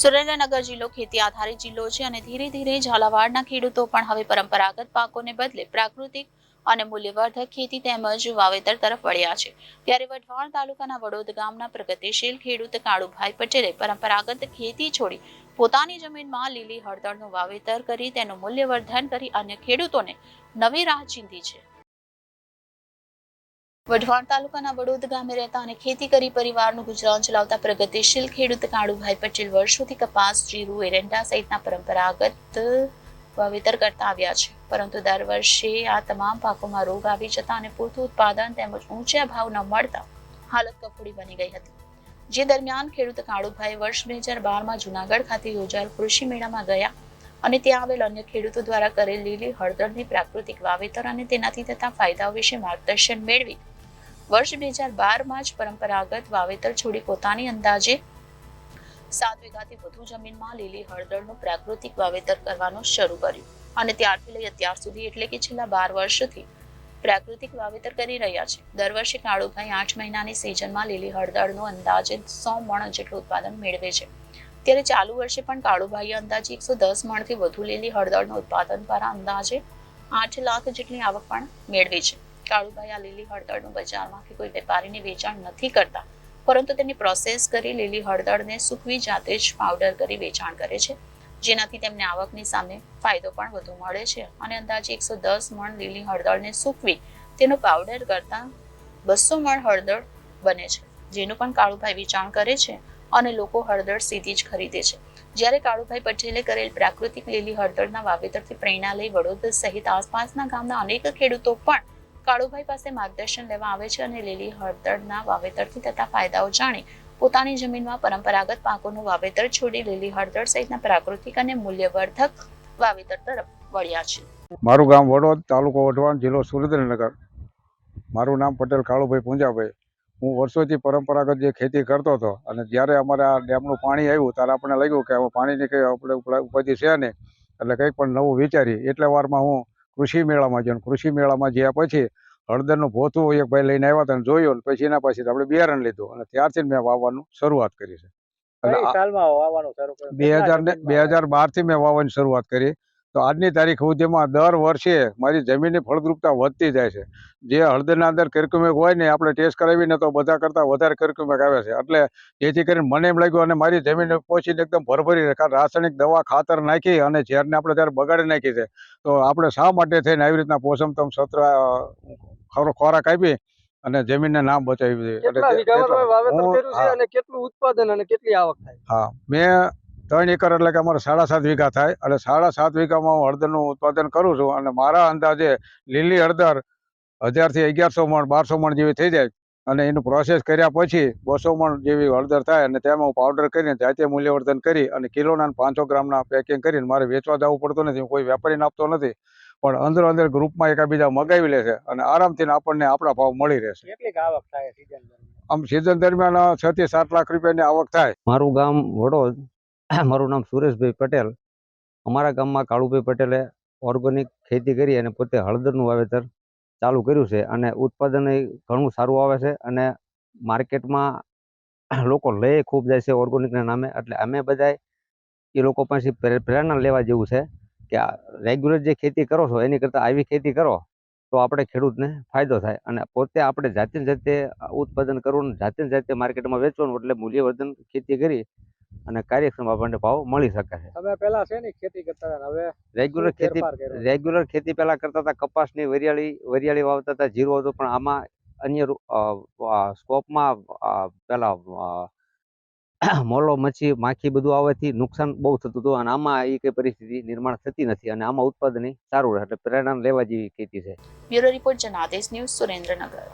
સુરેન્દ્રનગર જિલ્લો ખેતી આધારિત જિલ્લો છે અને ધીરે ધીરે ઝાલાવાડના ખેડૂતો પણ હવે પરંપરાગત પાકોને બદલે પ્રાકૃતિક અને મૂલ્યવર્ધક ખેતી તેમજ વાવેતર તરફ વળ્યા છે. ત્યારે વઢવાણ તાલુકાના વડોદ ગામના પ્રગતિશીલ ખેડૂત કાળુભાઈ પટેલે પરંપરાગત ખેતી છોડી પોતાની જમીનમાં લીલી હળદરનું વાવેતર કરી તેનું મૂલ્યવર્ધન કરી અન્ય ખેડૂતોને નવી રાહ ચીંધી છે. વઢવાણ તાલુકાના વડોદ ગામે રહેતા અને ખેતી કરી પરિવારનું ગુજરાન ચલાવતા પ્રગતિશીલ ખેડૂત કાળુભાઈ પટેલ વર્ષોથી કપાસ, જીરું, એરંડા સહિતના પરંપરાગત વાવેતર કરતા આવ્યા છે. પરંતુ દર વર્ષે આ તમામ પાકોમાં રોગ આવી જતા અને પૂરતું ઉત્પાદન તેમજ ઊંચા ભાવ ન મળતા હાલત કફોડી બની ગઈ હતી. જે દરમિયાન ખેડૂત કાળુભાઈ વર્ષ બે હજાર બારમાં જુનાગઢ ખાતે યોજાયેલ કૃષિ મેળામાં ગયા અને ત્યાં આવેલ અન્ય ખેડૂતો દ્વારા કરેલ લીલી હળદરની પ્રાકૃતિક વાવેતર અને તેનાથી થતા ફાયદાઓ વિશે માર્ગદર્શન મેળવી વર્ષ બે હજાર બારમાં જ પરંપરાગત વાવેતર છોડી પોતાની અંદાજે સાત વીઘાથી વધુ જમીનમાં લીલી હળદરનું પ્રાકૃતિક વાવેતર કરવાનું શરૂ કર્યું. અને ત્યારથી લઈ અત્યાર સુધી એટલે કે છેલ્લા બાર વર્ષથી પ્રાકૃતિક વાવેતર કરી રહ્યા છે. દર વર્ષે કાળુભાઈ આઠ મહિનાની સિઝનમાં લીલી હળદરનું અંદાજે સો મણ જેટલું ઉત્પાદન મેળવે છે. ત્યારે ચાલુ વર્ષે પણ કાળુભાઈએ અંદાજે એકસો દસ મણથી વધુ લીલી હળદરનું ઉત્પાદન દ્વારા અંદાજે આઠ લાખ જેટલી આવક પણ મેળવી છે. કાળુભાઈ આ લીલી હળદરનું બજારમાંથી કોઈ વેપારીને વેચાણ નથી કરતા, પરંતુ તેની પ્રોસેસ કરી લીલી હળદરને સૂકવી જાતે જ પાવડર કરી વેચાણ કરે છે. જેનાથી તેમને આવકની સામે ફાયદો પણ વધુ મળે છે. અને અંદાજે એકસો દસ મણ લીલી હળદરને સૂકવી તેનો પાવડર કરતા બસો મણ હળદર બને છે, જેનું પણ કાળુભાઈ વેચાણ કરે છે અને લોકો હળદર સીધી જ ખરીદે છે. જ્યારે કાળુભાઈ પટેલે કરેલ પ્રાકૃતિક લીલી હળદરના વાવેતરથી પ્રેરણા લઈ વડોદરા સહિત આસપાસના ગામના અનેક ખેડૂતો પણ કાળુભાઈ પાસે માર્ગદર્શન લેવા આવે છે અને લીલી હળદરના વાવેતરથી થતા ફાયદાઓ જાણી પોતાની જમીનમાં પરંપરાગત પાકોનું વાવેતર છોડી લીલી હળદર સહિતના પ્રાકૃતિક અને મૂલ્યવર્ધક વાવેતર તરફ વળ્યા છે. મારું ગામ વડોદ, તાલુકો વઢવાણ, જિલ્લો સુરેન્દ્રનગર. મારું નામ પટેલ કાળુભાઈ પૂંજાભાઈ. હું વર્ષોથી પરંપરાગત જે ખેતી કરતો હતો અને જ્યારે અમારે આ ડેમનું પાણી આવ્યું ત્યારે આપણને લાગ્યું કે હવે પાણીની કંઈ આપણે ઉપાધિ છે નહીં. એટલે કંઈક પણ નવું વિચારી એટલે વારમાં હું કૃષિ મેળામાં ગયો કૃષિ મેળામાં ગયા પછી હળદરનું ભોથું એક ભાઈ લઈને આવ્યા હતા જોયો જોયું ને પછી એના પછી આપણે બિયારણ લીધું અને ત્યારથી મેં વાવવાનું શરૂઆત કરી છે. બે હજાર ને બે હજાર બારથી મેં વાવવાની શરૂઆત કરી. તો આજની તારીખ સુધીમાં દર વર્ષે મારી જમીનની ફળદ્રુપતા વધતી જાય છે. જે હળદરના અંદર કર્ક્યુમિક હોય ને આપણે ટેસ્ટ કરાવીને તો બધા કરતાં વધારે કર્ક્યુમિક આવે છે. એટલે જેથી કરીને મને એમ લાગ્યું અને મારી જમીન પોચીને એકદમ ભરભરી રહે કારણ રાસાયણિક દવા ખાતર નાખી અને ઝેરને આપણે ત્યારે બગાડી નાખી છે. તો આપણે શા માટે થઈને આવી રીતના પોષમતમ સત્ર ખરો ખોરાક આપી અને જમીનને નામ બચાવી દીધી? એટલે કેટલું ઉત્પાદન અને કેટલી આવક થાય? હા. મેં ત્રણ એકર એટલે કે અમારે સાડા સાત વીઘા થાય. અને સાડા સાત વીઘામાં હું હળદરનું ઉત્પાદન કરું છું અને મારા અંદાજે લીલી હળદર હજારથી અગિયારસો મણ બારસો મણ જેવી થઈ જાય. અને એનું પ્રોસેસ કર્યા પછી બસો મણ જેવી હળદર થાય અને તેમાં હું પાવડર કરીને જાતે મૂલ્યવર્ધન કરી અને કિલોના પાંચસો ગ્રામના પેકિંગ કરીને મારે વેચવા જવું પડતું નથી. કોઈ વેપારીને આપતો નથી. પણ અંદર અંદર ગ્રુપમાં એકાબીજા મગાવી લે છે અને આરામથી આપણને આપણા ભાવ મળી રહેશે. કેટલીક આવક થાય આમ સિઝન દરમિયાન છ થી સાત લાખ રૂપિયાની આવક થાય. મારું ગામ વડોદ. મારું નામ સુરેશભાઈ પટેલ. અમારા ગામમાં કાળુભાઈ પટેલે ઓર્ગેનિક ખેતી કરી અને પોતે હળદરનું વાવેતર ચાલુ કર્યું છે અને ઉત્પાદન ઘણું સારું આવે છે અને માર્કેટમાં લોકો લે ખૂબ જાય છે ઓર્ગોનિકના નામે. એટલે અમે બધાય એ લોકો પાસે પ્રેરણા લેવા જેવું છે કે રેગ્યુલર જે ખેતી કરો છો એની કરતાં આવી ખેતી કરો તો આપણે ખેડૂતને ફાયદો થાય અને પોતે આપણે જાતે જાતે ઉત્પાદન કરવું જાતે જાતે માર્કેટમાં વેચવાનું એટલે મૂલ્યવર્ધન ખેતી કરી અને કાર્યક્ષમ આપણને ભાવ મળી શકે છે. તમે પહેલા છે ને ખેતી કરતા હવે રેગ્યુલર ખેતી રેગ્યુલર ખેતી પહેલા કરતા હતા કપાસની વરિયાળી વરિયાળી વાવતા હતા જીરું હતું પણ આમાં અન્ય સ્કોપમાં પેલા મોલો મચ્છી માખી બધું આવવાથી નુકસાન બહુ થતું હતું અને આમાં એ કઈ પરિસ્થિતિ નિર્માણ થતી નથી અને આમાં ઉત્પાદન સારું રહે એટલે પ્રેરણા લેવા જેવી ખેતી છે. Bureau report Janadesh news Surendranagar.